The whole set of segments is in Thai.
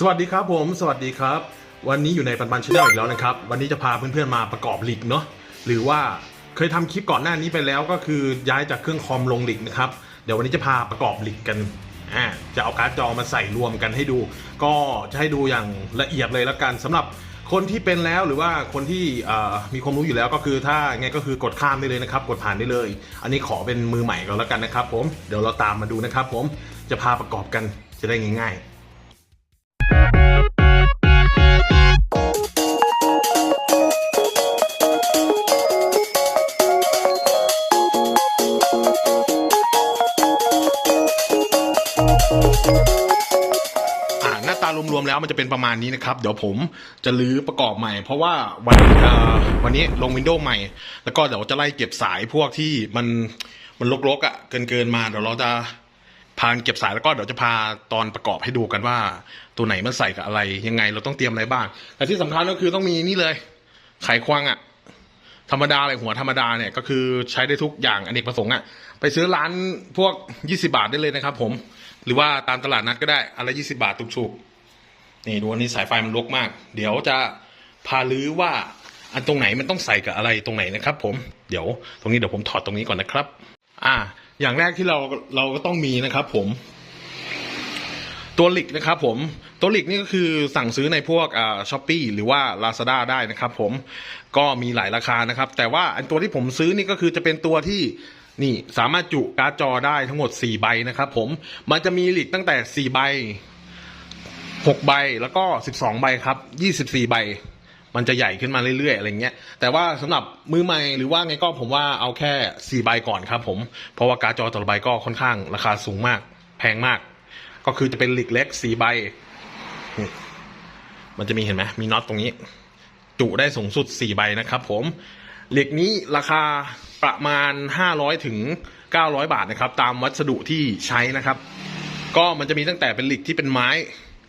สวัสดีครับผม สวัสดีครับ วันนี้อยู่ในปันปันชาแนลอีกแล้วนะครับ วันนี้จะพาเพื่อนๆมาประกอบลิกเนาะหรือว่าเคยทำคลิปก่อนหน้านี้ไปแล้วก็คือย้ายจากเครื่องคอมลงลิกนะครับ เดี๋ยววันนี้จะพาประกอบลิกกันอ่าจะเอาการ์ดจอมาใส่รวมกันให้ดู ก็จะให้ดูอย่างละเอียดเลยแล้วกันสำหรับคนที่เป็นแล้วหรือว่าคนที่มีความรู้อยู่แล้วก็คือถ้าไงก็คือกดข้ามได้เลยนะครับ กดผ่านได้เลย อันนี้ขอเป็นมือใหม่ก่อนแล้วกันนะครับ ผมเดี๋ยวเราตามมาดูนะครับ ผมจะพาประกอบกันจะได้ง่ายๆ วมแล้วมันจะเป็นประมาณนี้นะครับ เดี๋ยวผมจะลื้อประกอบใหม่ เพราะว่าวันวันนี้ลงวินโดว์ใหม่ แล้วก็เดี๋ยวจะไล่เก็บสายพวกที่มันมันรกๆอะ่ะเกินเกินๆมาเดี๋ยวเราจะพานเก็บสายแล้วก็เดี๋ยวจะพาตอนประกอบให้ดูกันว่า ตัวไหนมันใส่กับอะไรยังไงเราต้องเตรียมอะไรบ้างแต่ที่สำคัญก็คือต้องมีนี่เลยไขควงอะ่ะธรรมดาเลยหัวธรรมดาเนี่ยก็คือใช้ได้ทุกอย่างอเนกประสงค์อะไปซื้อร้านพวก 20 บาทได้เลยนะครับผม หรือว่าตามตลาดนัดก็ได้อะไร 20 บาทถูกๆ นี่ดูอันนี้สายไฟมันรกมาก เดี๋ยวจะพาลื้อว่าอันตรงไหนมันต้องใส่กับอะไรตรงไหนนะครับ ผมเดี๋ยวตรงนี้เดี๋ยวผมถอดตรงนี้ก่อนนะครับ อ่า อย่างแรกที่เราเราก็ต้องมีนะครับ ผมตัวหลิกนะครับผมตัวหลิกนี่ก็คือสั่งซื้อในพวกอ่าช้อปปีหรือว่า Lazada ได้นะครับ ผมก็มีหลายราคานะครับ แต่ว่าอันตัวที่ผมซื้อนี่ก็คือจะเป็นตัวที่นี่สามารถจุการ์ดจอได้ทั้งหมด 4 ใบนะครับ ผมมันจะมีหลิกตั้งแต่ 4 ใบ 6ใบแล้วก็12ใบครับ24ใบ มันจะใหญ่ขึ้นมาเรื่อยๆอะไรเงี้ย แต่ว่าสำหรับมือใหม่หรือว่าไงก็ผมว่าเอาแค่4ใบก่อนครับผม เพราะว่าการ์ดจอแต่ละใบก็ค่อนข้างราคาสูงมาก แพงมาก ก็คือจะเป็นหลิกเล็ก4ใบ มันจะมีเห็นไหมมีน็อตตรงนี้ จุได้สูงสุด4ใบนะครับ ผมเหล็กนี้ราคาประมาณ 500 ถึง 900 บาทนะครับ ตามวัสดุที่ใช้นะครับ ก็มันจะมีตั้งแต่เป็นเหล็กที่เป็นไม้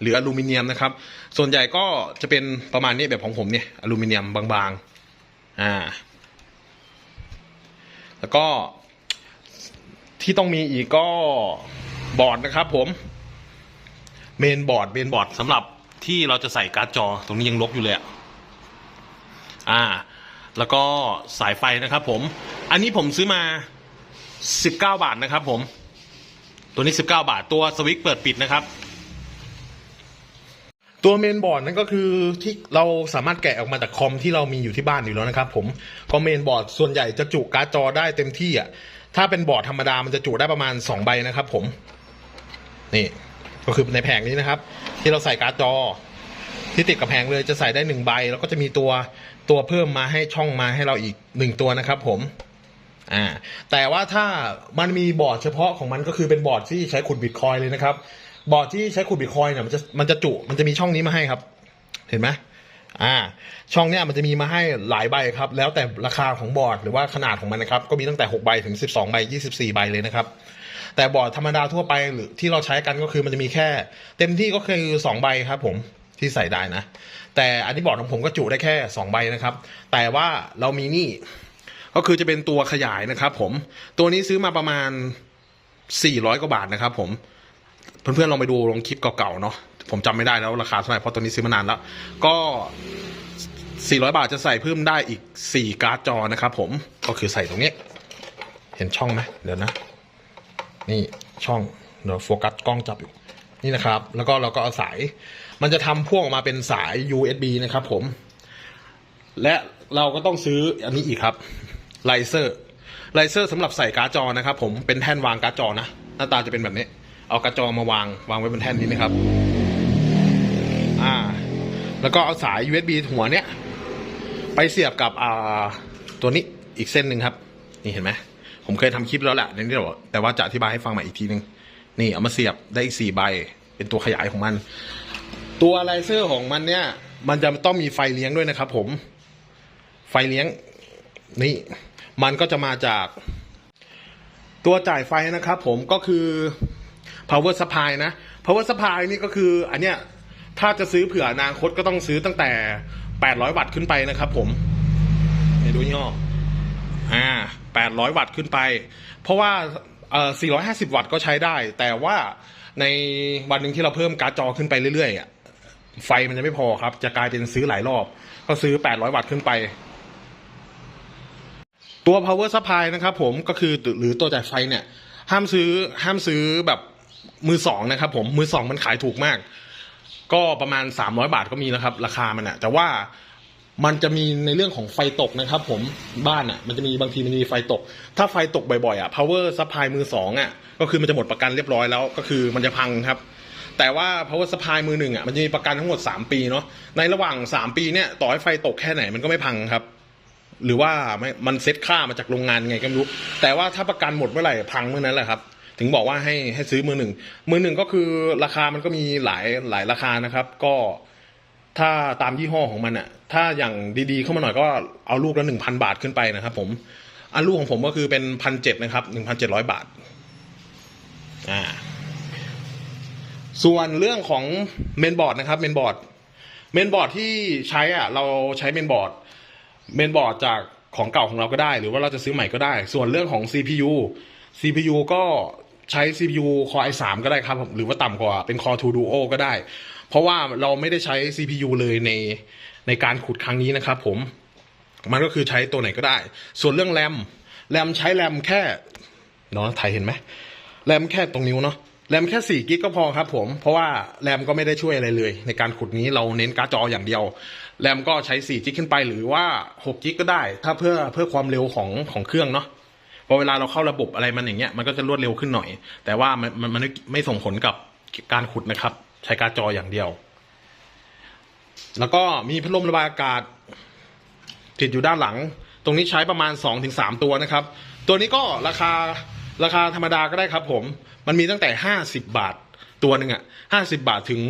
หรืออลูมิเนียมนะครับ ส่วนใหญ่ก็จะเป็นประมาณนี้แบบของผมเนี่ยอลูมิเนียมบางๆอ่าแล้วก็ที่ต้องมีอีกก็บอร์ดนะครับผมเมนบอร์ดเมนบอร์ดสำหรับที่เราจะใส่การ์ดจอตรงนี้ยังลกอยู่เลยอะอ่า แล้วก็สายไฟนะครับผม อันนี้ผมซื้อมา 19 บาทนะครับผม ตัวนี้ 19 บาทตัวสวิตช์เปิดปิดนะครับ ตัวเมนบอร์ดนั่นก็คือที่เราสามารถแกะออกมาจากคอมที่เรามีอยู่ที่บ้านอยู่แล้วนะครับผมก็เมนบอร์ดส่วนใหญ่จะจุการ์ดจอได้เต็มที่อะถ้าเป็นบอร์ดธรรมดามันจะจุได้ประมาณ 2 ใบนะครับผม นี่ก็คือในแผงนี้นะครับ ที่เราใส่การ์ดจอ ที่ติดกับแผงเลยจะใส่ได้หนึ่งใบ แล้วก็จะมีตัวตัวเพิ่มมาให้ช่องมาให้เราอีกหนึ่งตัวนะครับผมอ่าแต่ว่าถ้ามันมีบอร์ดเฉพาะของมันก็คือเป็นบอร์ดที่ใช้ขุดบิตคอยเลยนะครับ บอร์ดที่ใช้ขุดบิตคอยน์เนี่ยมันจะมันจะจุมันจะมีช่องนี้มาให้ครับ เห็นไหมอ่า ช่องเนี้ยมันจะมีมาให้หลายใบครับ แล้วแต่ราคาของบอร์ดหรือว่าขนาดของมันนะครับ ก็มีตั้งแต่6ใบถึง 12ใบ24ใบเลยนะครับ แต่บอร์ดธรรมดาทั่วไปหรือที่เราใช้กันก็คือมันจะมีแค่ เต็มที่ก็คือ2ใบครับ ผมที่ใส่ได้นะ แต่อันนี้บอร์ดของผมก็จุได้แค่ 2 ใบนะครับ แต่ว่าเรามีนี่ ก็คือจะเป็นตัวขยายนะครับ ผม ตัวนี้ซื้อมาประมาณ400กว่าบาทนะครับ ผม เพื่อนๆลองไปดูลองคลิปเก่าๆเนาะผมจำไม่ได้แล้วราคาเท่าไหร่เพราะตัวนี้ซื้อมานานแล้ว ก็ 400 บาทจะใส่เพิ่มได้อีก 4 การ์ดจอนะครับผมก็คือใส่ตรงนี้ เห็นช่องไหมเดี๋ยวนะ นี่ช่องเดี๋ยวโฟกัสกล้องจับอยู่นี่นะครับ แล้วก็เราก็เอาสาย มันจะทำพ่วงออกมาเป็นสาย USB นะครับผม และเราก็ต้องซื้ออันนี้อีกครับไลเซอร์ไลเซอร์สำหรับใส่การ์ดจอนะครับผมเป็นแท่นวางการ์ดจอนะ หน้าตาจะเป็นแบบนี้ เอากร์ดจอมาวางวางไว้บนแท่นนี้นะครับ อ่า แล้วก็เอาสาย USB หัวเนี้ยไปเสียบกับอ่าตัวนี้อีกเส้นหนึ่งครับ นี่เห็นไหมผมเคยทำคลิปแล้วแหละในนี้แต่ว่าแต่ว่าจะอธิบายให้ฟังใหม่อีกทีหนึ่งนี่เอามาเสียบได้อีกสี่ใบ เป็นตัวขยายของมัน ตัวไลเซอร์ของมันเนี่ย มันจะต้องมีไฟเลี้ยงด้วยนะครับผม ไฟเลี้ยง นี่ มันก็จะมาจาก ตัวจ่ายไฟนะครับผมก็คือ power supply นะ power supply นี่ก็คืออันเนี้ยถ้าจะซื้อเผื่ออนาคตก็ต้องซื้อตั้งแต่ 800 วัตต์ขึ้นไปนะครับผมดูยี่ห้ออ่า 800 วัตต์ขึ้นไป เพราะว่าเอ่อ450 วัตต์ก็ใช้ได้ แต่ว่าในวันหนึ่งที่เราเพิ่มการ์ดจอขึ้นไปเรื่อยๆอะไฟมันจะไม่พอครับ จะกลายเป็นซื้อหลายรอบ ก็ซื้อ 800 วัตต์ขึ้นไป ตัว power supply นะครับผมก็คือหรือตัวจ่ายไฟเนี่ย ห้ามซื้อห้ามซื้อแบบ มือสองนะครับ ผมมือสองมันขายถูกมาก ก็ประมาณ300บาทก็มีนะครับ ราคามันอะแต่ว่ามันจะมีในเรื่องของไฟตกนะครับ ผมบ้านอะมันจะมีบางทีมันมีไฟตก ถ้าไฟตกบ่อยๆอะ power supply มือสองอะก็คือมันจะหมดประกันเรียบร้อยแล้ว ก็คือมันจะพังครับ แต่ว่า power supply มือหนึ่งอะมันจะมีประกันทั้งหมด 3 ปีเนาะในระหว่าง 3 ปีเนี่ยต่อให้ไฟตกแค่ไหนมันก็ไม่พังครับ หรือว่าไม่มันเซ็ตค่ามาจากโรงงานไงก็ไม่รู้ แต่ว่าถ้าประกันหมดเมื่อไหร่พังเมื่อนั้นแหละครับ ถึงบอกว่าให้ให้ซื้อมือหนึ่งมือหนึ่งก็คือราคามันก็มีหลายหลายราคานะครับ ก็ถ้าตามยี่ห้อของมันอะถ้าอย่างดีๆเข้ามาหน่อยก็เอาลูกละหนึ่งพันบาทขึ้นไปนะครับ ผมอันลูกของผมก็คือเป็นพันเจ็ดนะครับหนึ่งพันเจ็ดร้อยบาทอ่าส่วนเรื่องของเมนบอร์ดนะครับเมนบอร์ดเมนบอร์ดที่ใช้อะเราใช้เมนบอร์ดเมนบอร์ดจากของเก่าของเราก็ได้ หรือว่าเราจะซื้อใหม่ก็ได้ ส่วนเรื่องของ CPU CPU ก็ ใช้ CPU Core i3 ก็ได้ครับหรือว่าต่ำกว่าเป็น Core 2 Duo ก็ได้ เพราะว่าเราไม่ได้ใช้ CPU เลยในในการขุดครั้งนี้นะครับผม มันก็คือใช้ตัวไหนก็ได้ ส่วนเรื่องแรมแรมใช้แรมแค่เนาะถ่ายเห็นไหมแรมแค่ตรงนิ้วเนาะแรมแค่4กิกก็พอครับผม เพราะว่าแรมก็ไม่ได้ช่วยอะไรเลย ในการขุดนี้เราเน้นการ์ดจออย่างเดียวแรมก็ใช้4กิกขึ้นไปหรือว่า6กิกก็ได้ ถ้าเพื่อเพื่อความเร็วของของเครื่องเนาะ พอเวลาเราเข้าระบบอะไรมันอย่างเงี้ยมันก็จะรวดเร็วขึ้นหน่อย แต่ว่ามันมันมันไม่ส่งผลกับการขุดนะครับ ใช้การจออย่างเดียว แล้วก็มีพัดลมระบายอากาศ ติดอยู่ด้านหลัง ตรงนี้ใช้ประมาณ 2-3 ตัวนะครับ ตัวนี้ก็ราคาราคาธรรมดาก็ได้ครับ ผม มันมีตั้งแต่ 50 บาทตัวหนึ่งอะ50 บาทถึง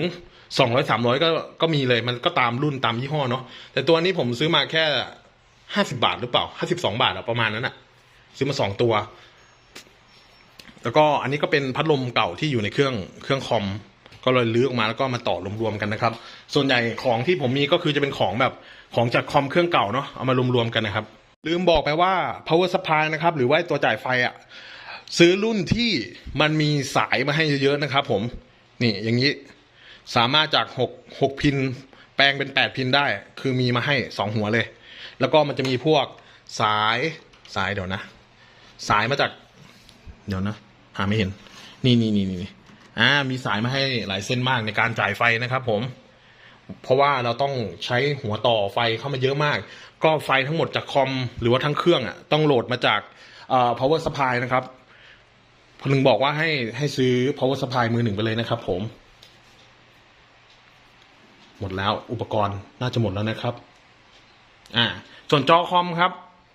200 300ก็ก็มีเลยมันก็ตามรุ่นตามยี่ห้อเนาะแต่ตัวนี้ผมซื้อมาแค่50บาทหรือเปล่า52บาทอะประมาณนั้นอะ ซื้อมา2ตัว แล้วก็อันนี้ก็เป็นพัดลมเก่าที่อยู่ในเครื่องเครื่องคอม ก็เลยลื้อออกมาแล้วก็มาต่อรวมๆกันนะครับ ส่วนใหญ่ของที่ผมมีก็คือจะเป็นของแบบของจากคอมเครื่องเก่าเนาะเอามารวมๆกันนะครับ ลืมบอกไปว่า power supply นะครับ หรือว่าตัวจ่ายไฟอะซื้อรุ่นที่มันมีสายมาให้เยอะๆนะครับ ผม นี่อย่างนี้สามารถจากหกหกพิน แปลงเป็นแปดพินได้ คือมีมาให้สองหัวเลย แล้วก็มันจะมีพวกสายสายเดี๋ยวนะ สายมาจาก เดี๋ยวนะ หาไม่เห็น นี่นี่นี่นี่อ่ามีสายมาให้หลายเส้นมากในการจ่ายไฟนะครับ ผม เพราะว่าเราต้องใช้หัวต่อไฟเข้ามาเยอะมาก ก็ไฟทั้งหมดจากคอมหรือว่าทั้งเครื่องอะต้องโหลดมาจากเอ่อ power supply นะครับพนึงบอกว่าให้ให้ซื้อ power supply มือหนึ่งไปเลยนะครับ ผม หมดแล้วอุปกรณ์น่าจะหมดแล้วนะครับ อ่า ส่วนจอคอมครับ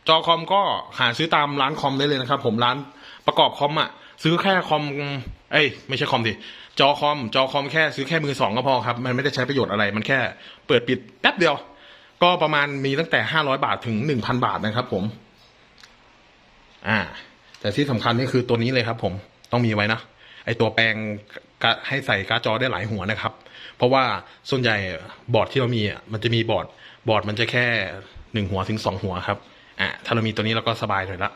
จอคอมก็หาซื้อตามร้านคอมได้เลยนะครับ ผมร้านประกอบคอมอะ ซื้อแค่คอม เอ้ยไม่ใช่คอมสิจอคอม จอคอมแค่ซื้อแค่มือสองก็พอครับ มันไม่ได้ใช้ประโยชน์อะไร มันแค่เปิดปิดแป๊บเดียว ก็ประมาณมีตั้งแต่ห้าร้อยบาทถึงหนึ่งพันบาทนะครับ ผม อ่า แต่ที่สำคัญนี่คือตัวนี้เลยครับ ผมต้องมีไว้นะไอตัวแปลงให้ใส่การ์ดจอได้หลายหัวนะครับ เพราะว่าส่วนใหญ่บอร์ดที่เรามีอะมันจะมีบอร์ดบอร์ดมันจะแค่หนึ่งหัวถึงสองหัวครับ อ่าถ้าเรามีตัวนี้เราก็สบายหน่อยละ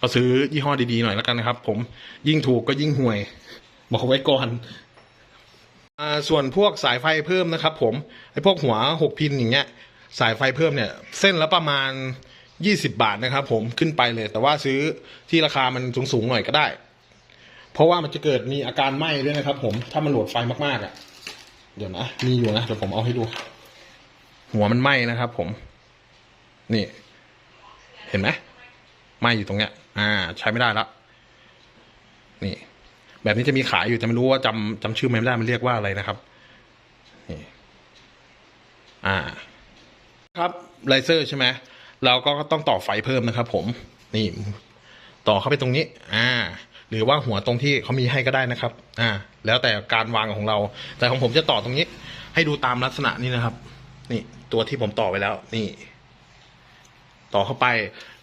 ก็ซื้อยี่ห้อดีๆหน่อยแล้วกันนะครับ ผมยิ่งถูกก็ยิ่งห่วย บอกไว้ก่อนอ่าส่วนพวกสายไฟเพิ่มนะครับ ผมไอ้พวกหัวหกพินอย่างเงี้ย สายไฟเพิ่มเนี่ย เส้นละประมาณยี่สิบาทนะครับ ผมขึ้นไปเลย แต่ว่าซื้อที่ราคามันสูงๆหน่อยก็ได้ เพราะว่ามันจะเกิดมีอาการไหม้ด้วยนะครับ ผมถ้ามันโหลดไฟมากๆอะ เดี๋ยวนะมีอยู่นะเดี๋ยวผมเอาให้ดู หัวมันไหม้นะครับ ผม นี่ เห็นไหมไหม้อยู่ตรงเนี้ย อ่า ใช้ไม่ได้ละนี่ แบบนี้จะมีขายอยู่แต่ไม่รู้ว่าจำจำชื่อไม่ได้มันเรียกว่าอะไรนะครับนี่อ่า ครับไลเซอร์ใช่ไหมเราก็ต้องต่อไฟเพิ่มนะครับผม นี่ ต่อเข้าไปตรงนี้ อ่า หรือว่าหัวตรงที่เขามีให้ก็ได้นะครับ อ่า แล้วแต่การวางของเรา แต่ของผมจะต่อตรงนี้ ให้ดูตามลักษณะนี้นะครับ นี่ ตัวที่ผมต่อไว้แล้ว นี่ ต่อเข้าไป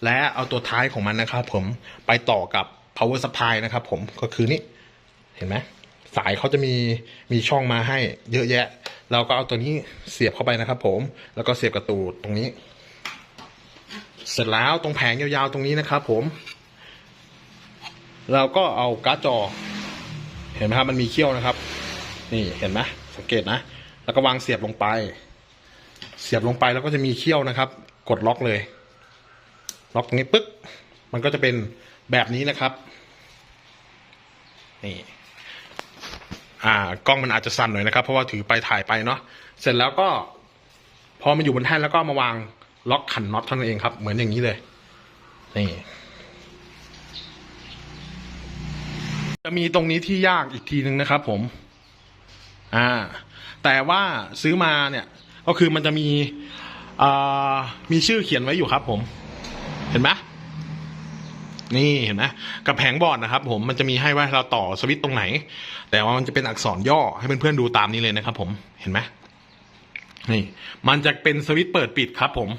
และเอาตัวท้ายของมันนะครับ ผมไปต่อกับ power supply นะครับ ผมก็คือนี่เห็นไหมสายเขาจะมีมีช่องมาให้เยอะแยะ เราก็เอาตัวนี้เสียบเข้าไปนะครับ ผมแล้วก็เสียบกระตูดตรงนี้ เสร็จแล้วตรงแผงยาวๆตรงนี้นะครับ ผม เราก็เอาการ์ดจอ เห็นไหมครับมันมีเขี้ยวนะครับ นี่เห็นไหมสังเกตนะ แล้วก็วางเสียบลงไป เสียบลงไปแล้วก็จะมีเขี้ยวนะครับ กดล็อกเลย ล็อกตรงนี้ปึ๊กมันก็จะเป็นแบบนี้นะครับนี่อ่ากล้องมันอาจจะสั่นหน่อยนะครับ เพราะว่าถือไปถ่ายไปเนาะเสร็จแล้วก็ พอมันอยู่บนแท่นแล้วก็มาวางล็อกขันน็อตเท่านั้นเองครับ เหมือนอย่างนี้เลยนี่จะมีตรงนี้ที่ยากอีกทีนึงนะครับ ผม อ่า แต่ว่าซื้อมาเนี่ย ก็คือมันจะมีอ่ามีชื่อเขียนไว้อยู่ครับ ผม เห็นไหมนี่เห็นไหมกับแผงบอร์ดนะครับ ผมมันจะมีให้ว่าเราต่อสวิตช์ตรงไหน แต่ว่ามันจะเป็นอักษรย่อให้เพื่อนๆดูตามนี้เลยนะครับ ผมเห็นไหมนี่มันจะเป็นสวิตเปิดปิดครับ ผม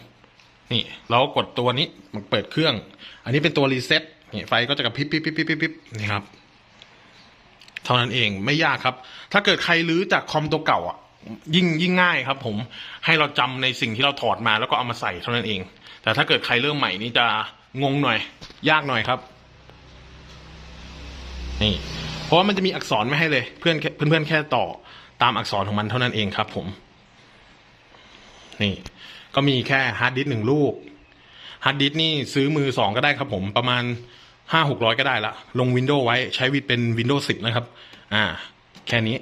นี่ เราก็กดตัวนี้มันเปิดเครื่อง อันนี้เป็นตัวรีเซ็ตนี่ไฟก็จะกระพริบพริบพริบพริบพริบนี่ครับ เท่านั้นเองไม่ยากครับ ถ้าเกิดใครรื้อจากคอมตัวเก่าอะ ยิ่งยิ่งง่ายครับ ผมให้เราจำในสิ่งที่เราถอดมาแล้วก็เอามาใส่เท่านั้นเอง แต่ถ้าเกิดใครเริ่มใหม่นี่จะงงหน่อย ยากหน่อยครับนี่เพราะว่ามันจะมีอักษรไม่ให้เลย เพื่อนเพื่อนๆแค่ต่อตามอักษรของมันเท่านั้นเองครับ ผม นี่ ก็มีแค่ฮาร์ดดิสก์หนึ่งลูกฮาร์ดดิสก์นี่ซื้อมือสองก็ได้ครับ ผมประมาณห้าหกร้อยก็ได้ละลงวินโดว์ไว้ใช้วิดเป็นวินโดว์สิบนะครับ อ่า แค่นี้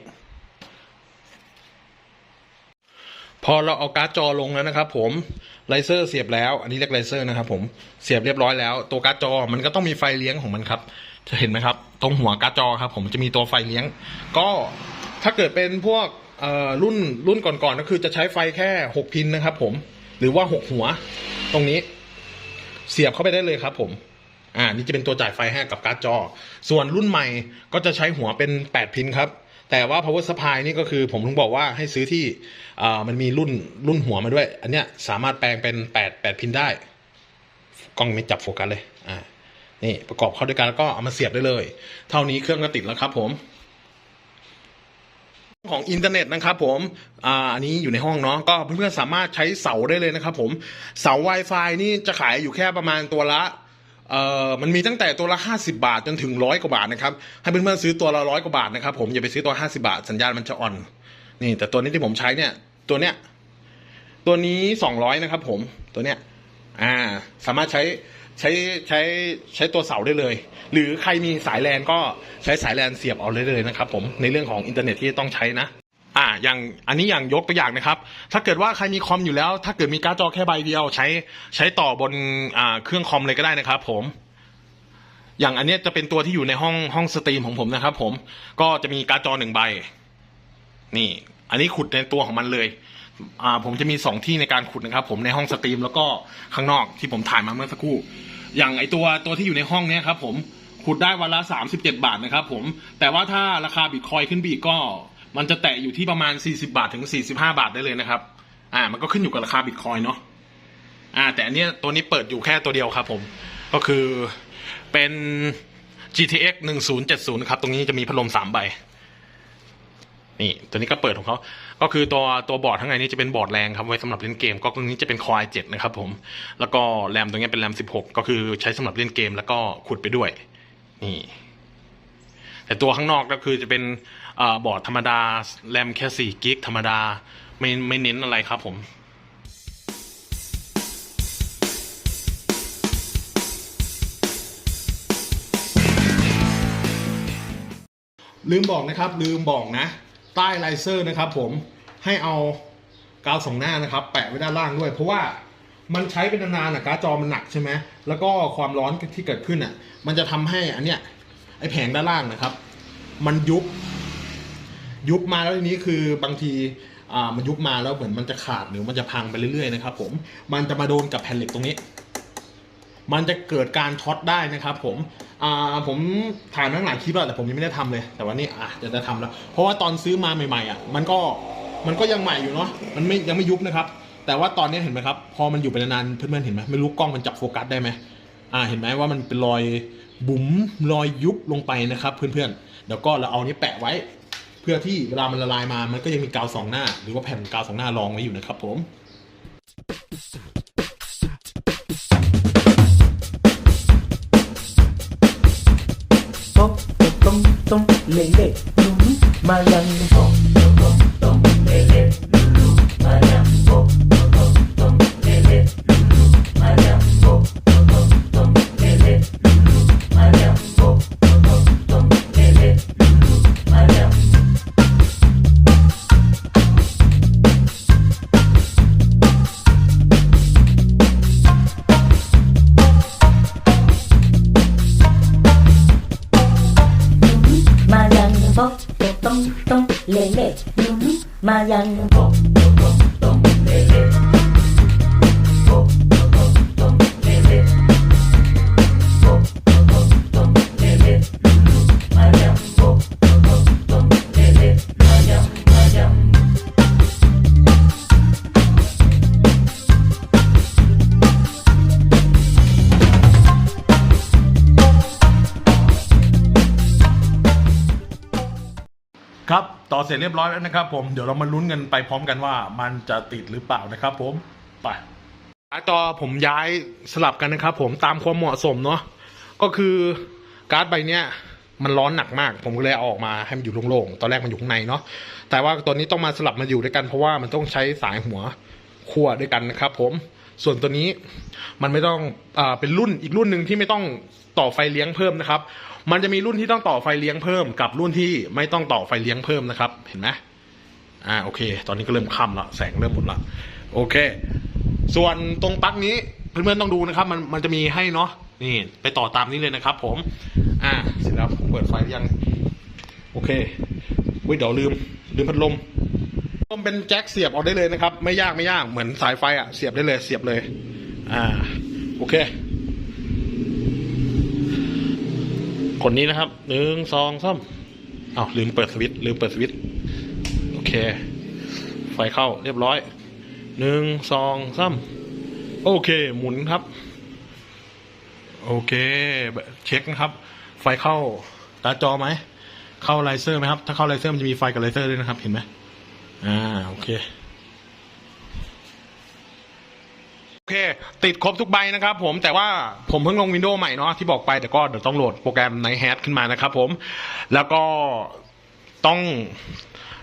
พอเราเอาการ์ดจอลงแล้วนะครับ ผมไลเซอร์เสียบแล้ว อันนี้เรียกไลเซอร์นะครับ ผมเสียบเรียบร้อยแล้ว ตัวการ์ดจอมันก็ต้องมีไฟเลี้ยงของมันครับ จะเห็นไหมครับ ตรงหัวการ์ดจอครับ ผมจะมีตัวไฟเลี้ยง ก็ถ้าเกิดเป็นพวกรุ่นรุ่นก่อนๆก็คือจะใช้ไฟแค่หกพินนะครับ ผมหรือว่าหกหัว ตรงนี้ เสียบเข้าไปได้เลยครับ ผมอ่านี่จะเป็นตัวจ่ายไฟให้กับการ์ดจอ ส่วนรุ่นใหม่ก็จะใช้หัวเป็นแปดพินครับ แต่ว่า power supply นี่ก็คือผมถึงบอกว่าให้ซื้อที่มันมีรุ่นรุ่นหัวมาด้วย อันเนี้ยสามารถแปลงเป็นแปดแปดพินได้ กล้องไม่จับโฟกัสเลยอ่านี่ประกอบเข้าด้วยกันแล้วก็เอามาเสียบได้เลย เท่านี้เครื่องก็ติดแล้วครับผมของอินเทอร์เน็ตนะครับผม อ่า อันนี้อยู่ในห้องเนาะ ก็เพื่อนๆสามารถใช้เสาได้เลยนะครับผม เสา Wi-Fi นี่จะขายอยู่แค่ประมาณตัวละ เอ่อมันมีตั้งแต่ตัวละ 50 บาทจนถึงร้อยกว่าบาทนะครับ ให้เพื่อนๆซื้อตัวละร้อยกว่าบาทนะครับผมอย่าไปซื้อตัว 50 บาท สัญญาณมันจะอ่อน นี่ แต่ตัวนี้ที่ผมใช้เนี่ย ตัวเนี้ยตัวนี้ 200 นะครับ ผมตัวเนี้ยอ่า สามารถใช้ใช้ใช้ใช้ตัวเสาได้เลย หรือใครมีสายแลนก็ใช้สายแลนเสียบเอาเลยเลยนะครับ ผมในเรื่องของอินเทอร์เน็ตที่ต้องใช้นะ อ่าอย่างอันนี้อย่างยกตัวอย่างนะครับ ถ้าเกิดว่าใครมีคอมอยู่แล้ว ถ้าเกิดมีการ์ดจอแค่ใบเดียว ใช้ใช้ต่อบนอ่าเครื่องคอมเลยก็ได้นะครับ ผม อย่างอันเนี้ยจะเป็นตัวที่อยู่ในห้องห้องสตรีมของผมนะครับ ผมก็จะมีการ์ดจอหนึ่งใบ นี่ อันนี้ขุดในตัวของมันเลยอ่าผมจะมีสองที่ในการขุดนะครับ ผมในห้องสตรีมแล้วก็ข้างนอกที่ผมถ่ายมาเมื่อสักครู่ อย่างไอตัวตัวที่อยู่ในห้องเนี้ยครับ ผมขุดได้วันละสามสิบเจ็ดบาทนะครับ ผม แต่ว่าถ้าราคาบิตคอยขึ้นไปอีก็ มันจะแตะอยู่ที่ประมาณสี่สิบาทถึงสี่สิบาทได้เลยนะครับ อ่า มันก็ขึ้นอยู่กับราคาบิตคอยเนาะ อ่า แต่อันเนี้ยตัวนี้เปิดอยู่แค่ตัวเดียวครับผม ก็คือเป็น GTX 1070 ครับ ตรงนี้จะมีพัดลมสามใบ นี่ ตัวนี้ก็เปิดของเขา ก็คือตัวตัวบอร์ดข้างในนี้จะเป็นบอร์ดแรงครับไว้สำหรับเล่นเกม ก็ตรงนี้จะเป็น Core i7 นะครับผม แล้วก็แรมตรงนี้เป็นแรม 16 ก็คือใช้สำหรับเล่นเกม แล้วก็ขุดไปด้วย นี่ แต่ตัวข้างนอกก็คือจะเป็นเอ่อบอร์ดธรรมดาแรมแค่4กิกธรรมดาไม่ไม่เน้นอะไรครับผมลืมบอกนะครับ ลืมบอกนะ ใต้ไลเซอร์นะครับผมให้เอากาวสองหน้านะครับ แปะไว้ด้านล่างด้วย เพราะว่ามันใช้เป็นนานๆอะการ์ดจอมันหนักใช่ไหมแล้วก็ความร้อนที่เกิดขึ้นอะ มันจะทำให้อันเนี้ย ไอแผงด้านล่างนะครับ มันยุบ ยุบมาแล้วทีนี้คือบางทีอ่ามันยุบมาแล้วเหมือนมันจะขาดหรือมันจะพังไปเรื่อยๆนะครับ ผมมันจะมาโดนกับแผ่นเหล็กตรงนี้ มันจะเกิดการช็อตได้นะครับ ผมอ่าผมถ่ายมาตั้งหลายคลิปแล้วแต่ผมยังไม่ได้ทำเลย แต่วันนี้อะจะจะทำแล้ว เพราะว่าตอนซื้อมาใหม่ๆอะ มันก็มันก็ยังใหม่อยู่เนาะมันไม่ยังไม่ยุบนะครับ แต่ว่าตอนนี้เห็นไหมครับ พอมันอยู่ไปนานๆเพื่อนๆเห็นไหมไม่รู้กล้องมันจับโฟกัสได้ไหม อ่าเห็นไหมว่ามันเป็นรอยบุ๋มรอยยุบลงไปนะครับเพื่อนๆเดี๋ยวก็เราเอานี้แปะไว้ เพื่อที่เวลามันละลายมามันก็ยังมีกาวสองหน้า หรือว่าแผ่นกาวสองหน้ารองไว้อยู่นะครับผมต้มต้มต้มเล่เล่หนุ่มมายัง ต่อเสร็จเรียบร้อยแล้วนะครับ ผมเดี๋ยวเรามาลุ้นกันไปพร้อมกันว่า มันจะติดหรือเปล่านะครับ ผมไปการ์ดจอผมย้ายสลับกันนะครับ ผมตามความเหมาะสมเนาะก็คือการ์ดใบเนี้ยมันร้อนหนักมาก ผมก็เลยเอาออกมาให้มันอยู่โล่งๆตอนแรกมันอยู่ข้างในเนาะแต่ว่าตัวนี้ต้องมาสลับมาอยู่ด้วยกันเพราะว่ามันต้องใช้สายหัวขั้วด้วยกันนะครับ ผมส่วนตัวนี้มันไม่ต้องอเป็นรุ่นอีกรุ่นหนึ่งที่ไม่ต้อง ต่อไฟเลี้ยงเพิ่มนะครับ มันจะมีรุ่นที่ต้องต่อไฟเลี้ยงเพิ่ม กับรุ่นที่ไม่ต้องต่อไฟเลี้ยงเพิ่มนะครับ เห็นไหมอ่าโอเค ตอนนี้ก็เริ่มค่ำละแสงเริ่มหมดละโอเค ส่วนตรงปลั๊กนี้เพื่อนๆต้องดูนะครับ มันมันจะมีให้เนาะนี่ไปต่อตามนี้เลยนะครับ ผม อ่าเสร็จแล้วเปิดไฟยัง โอเคอุ้ยเดี๋ยวลืม ลืมพัดลมลมเป็นแจ็คเสียบเอาได้เลยนะครับ ไม่ยากไม่ยากเหมือนสายไฟอะเสียบได้เลยเสียบเลย อ่า โอเค คนนี้นะครับหนึ่งสองสามอ้าวลืมเปิดสวิตช์ลืมเปิดสวิตช์โอเค ไฟเข้าเรียบร้อยหนึ่งสองสามโอเค หมุนครับ โอเค เช็คนะครับ ไฟเข้าตาจอไหม เข้าไลเซอร์ไหมครับ ถ้าเข้าไลเซอร์มันจะมีไฟกับไลเซอร์ด้วยนะครับ เห็นไหมอ่า โอเค โอ เค ติดครบทุกใบนะครับผมแต่ว่าผมเพิ่งลงวินโดว์ใหม่เนาะที่บอกไปแต่ก็เดี๋ยวต้องโหลดโปรแกรม Night Hat ขึ้นมานะครับผมแล้วก็ต้อง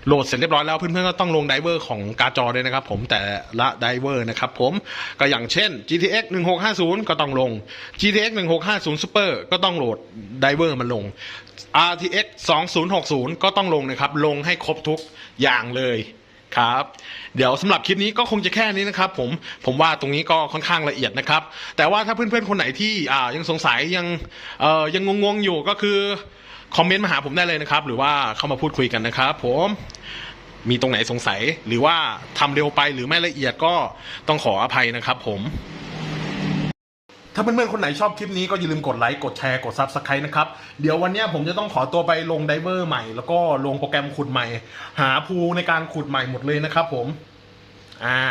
โหลดเสร็จเรียบร้อยแล้วเพื่อนๆก็ต้องลงไดเวอร์ของการจอด้วยนะครับผมแต่ละไดเวอร์นะครับผมก็อย่างเช่น GTX 1650 ก็ต้องลง GTX 1650 Super ก็ต้องโหลดไดเวอร์มันลง RTX 2060 ก็ต้องลงนะครับลงให้ครบทุกอย่างเลย ครับ เดี๋ยวสำหรับคลิปนี้ก็คงจะแค่นี้นะครับผมผมว่าตรงนี้ก็ค่อนข้างละเอียดนะครับ แต่ว่าถ้าเพื่อนๆคนไหนที่อ่ายังสงสัยยังเอ่อยังงงๆอยู่ก็คือคอมเมนต์มาหาผมได้เลยนะครับ หรือว่าเข้ามาพูดคุยกันนะครับ ผมมีตรงไหนสงสัย หรือว่าทำเร็วไปหรือไม่ละเอียดก็ต้องขออภัยนะครับ ผม ถ้าเพื่อนๆคนไหนชอบคลิปนี้ก็อย่าลืมกดไลค์ กดแชร์ กด Subscribe นะครับ เดี๋ยววันนี้ผมจะต้องขอตัวไปลงไดเวอร์ใหม่ แล้วก็ลงโปรแกรมขุดใหม่ หาภูในการขุดใหม่หมดเลยนะครับผม อ่า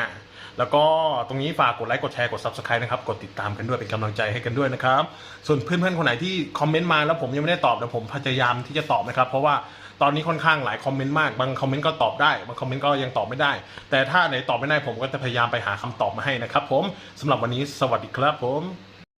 แล้วก็ตรงนี้ฝากกดไลค์ กดแชร์ กด Subscribe นะครับ กดติดตามกันด้วยเป็นกำลังใจให้กันด้วยนะครับ ส่วนเพื่อนๆคนไหนที่คอมเมนต์มาแล้วผมยังไม่ได้ตอบเดี๋ยวผมพยายามที่จะตอบนะครับ เพราะว่าตอนนี้ค่อนข้างหลายคอมเมนต์มาก บางคอมเมนต์ก็ตอบได้ บางคอมเมนต์ก็ยังตอบไม่ได้ แต่ถ้าไหนตอบไม่ได้ผมก็จะพยายามไปหาคำตอบมาให้นะครับผมสำหรับวันนี้สวัสดีครับผม